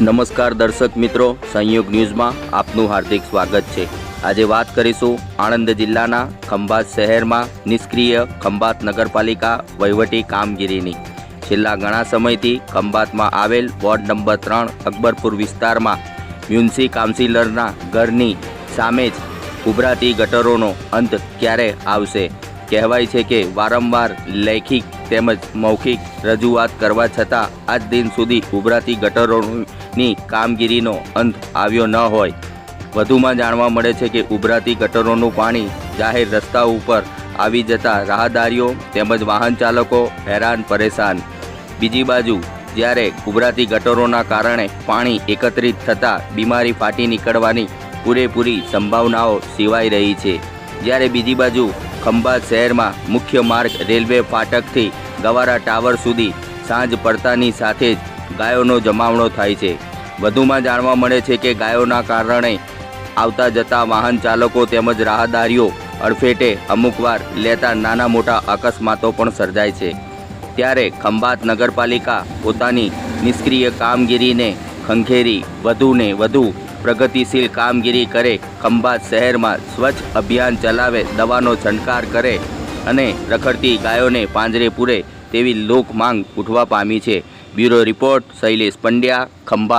નમસ્કાર દર્શક મિત્રો, સંયોગ ન્યૂઝમાં આપનું હાર્દિક સ્વાગત છે. આજે વાત કરીશું આણંદ જિલ્લાના ખંભાત શહેરમાં નિષ્ક્રિય ખંભાત નગરપાલિકા વહીવટી કામગીરીની. છેલ્લા ઘણા સમયથી ખંભાતમાં આવેલ વોર્ડ નંબર ત્રણ અકબરપુર વિસ્તારમાં મ્યુનિસી કાઉન્સિલરના ઘરની સામે જ ઉભરાતી ગટરોનો અંત ક્યારે આવશે? કહેવાય છે કે વારંવાર લેખિક તેમજ મૌખિક રજૂઆત કરવા છતાં આજ દિન સુધી ઉભરાતી ગટરોની કામગીરીનો અંત આવ્યો ન હોય. વધુમાં જાણવા મળે છે કે ઉભરાતી ગટરોનું પાણી જાહેર રસ્તા ઉપર આવી જતા રાહદારીઓ તેમજ વાહન ચાલકો હેરાન પરેશાન. બીજી બાજુ, જ્યારે ઉભરાતી ગટરોના કારણે પાણી એકત્રિત થતાં બીમારી ફાટી નીકળવાની પૂરેપૂરી સંભાવનાઓ સિવાય રહી છે. જ્યારે બીજી બાજુ, ખંભાત શહેરમાં મુખ્ય માર્ગ રેલવે ફાટકથી ગવારા ટાવર સુધી સાંજ પડતાની સાથે જ ગાયોનો જમાવણો થાય છે. વધુમાં જાણવા મળે છે કે ગાયોના કારણે આવતા જતા વાહન ચાલકો તેમજ રાહદારીઓ અડફેટે અમુકવાર લેતા નાના મોટા અકસ્માતો પણ સર્જાય છે. ત્યારે ખંભાત નગરપાલિકા પોતાની નિષ્ક્રિય કામગીરીને ખંખેરી વધુને વધુ પ્રગતિશીલ કામગીરી કરે, ખંભાત શહેરમાં સ્વચ્છ અભિયાન ચલાવે, દવાનો છંટકાર કરે અને રખડતી ગાયોને પાંજરે પૂરે તેવી લોક માંગ ઉઠવા પામી છે. Bureau report Shailesh Pandya Khambhat